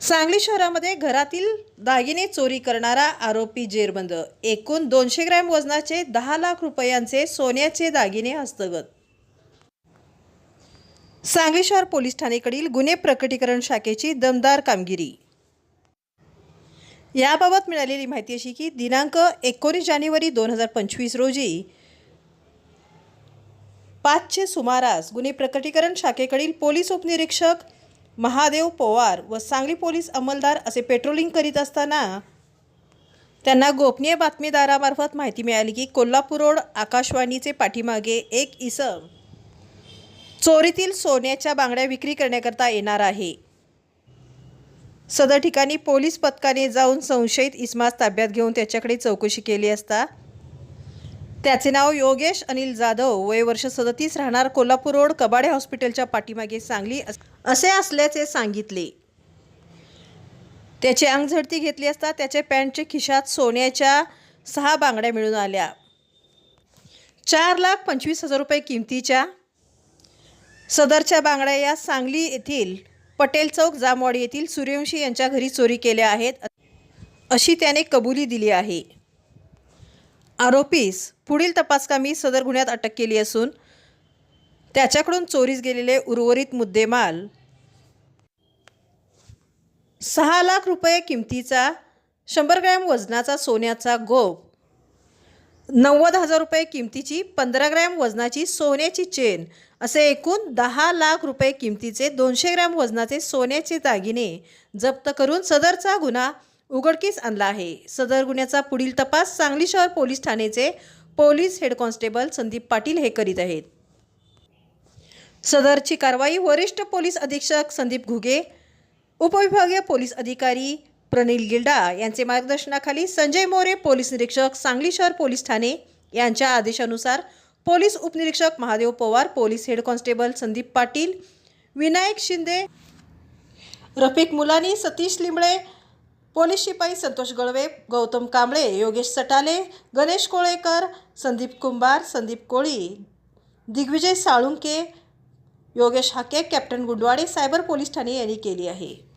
सांगली शहरामध्ये घरातील दागिने चोरी करणारा आरोपी जेरबंद. एकूण दोनशे ग्रॅम वजनाचे दहा लाख रुपयांचे सोन्याचे दागिने हस्तगत. सांगली शहर पोलीस ठाणेकडील गुन्हे प्रकटीकरण शाखेची दमदार कामगिरी. याबाबत मिळालेली माहिती अशी की दिनांक एकोणीस जानेवारी दोन हजार पंचवीस रोजी पाचचे सुमारास गुन्हे प्रकटीकरण शाखेकडील पोलीस उपनिरीक्षक महादेव पवार व सांगली पोलीस अंमलदार असे पेट्रोलिंग करीत असताना त्यांना गोपनीय बातमीदारामार्फत माहिती मिळाली की कोल्हापूर रोड आकाशवाणीचे पाठीमागे एक इसम चोरीतील सोन्याच्या बांगड्या विक्री करण्याकरता येणार आहे. सदर ठिकाणी पोलीस पथकाने जाऊन संशयित इस्मास ताब्यात घेऊन त्याच्याकडे चौकशी केली असता त्याचे नाव योगेश अनिल जाधव. वय वर्ष सदतीस राहणार कोल्हापूर रोड कबाडे हॉस्पिटलच्या पाठीमागे सांगली अस- असे असल्याचे सांगितले. त्याची अंग झडती घेतली असता त्याच्या पॅन्टच्या खिशात सोन्याच्या सहा बांगड्या मिळून आल्या. चार लाख पंचवीस हजार रुपये किमतीच्या सदरच्या बांगड्या या सांगली येथील पटेल चौक जामवाडी येथील सूर्यवंशी यांच्या घरी चोरी केल्या आहेत अशी त्याने कबुली दिली आहे. आरोपीस पुढील तपासकामी सदर गुन्ह्यात अटक केली असून त्याच्याकडून चोरीस गेलेले उर्वरित मुद्देमाल सहा लाख रुपये किमतीचा शंभर ग्रॅम वजनाचा सोन्याचा गोप नव्वद हजार रुपये किमतीची पंधरा ग्रॅम वजनाची सोन्याची चेन असे एकूण दहा लाख रुपये किमतीचे दोनशे ग्रॅम वजनाचे सोन्याचे दागिने जप्त करून सदरचा गुन्हा उघडकीस आणला आहे. सदर गुन्ह्याचा पुढील तपास सांगली शहर पोलीस ठाण्याचे police head constable Sandeep Patil हे करीत आहेत. सदरची कारवाई वरिष्ठ पोलीस अधीक्षक संदीप घुगे उपविभागीय पोलीस अधिकारी प्रनिल गिल्डा यांचे मार्गदर्शनाखाली संजय मोरे पोलीस निरीक्षक सांगली शहर पोलीस ठाणे यांच्या आदेशानुसार पोलीस उपनिरीक्षक Mahadev Pawar police head constable Sandeep Patil Vinayak Shinde Rafiq Mulani Satish Limbale police शिपाई Santosh Galve Gautam Kamble Yogesh Satale Ganesh Kolekar Sandeep Kumbhar Sandeep Koli Digvijay Salunke Yogesh Hake captain Gundwade cyber police Thane यांनी केली आहे.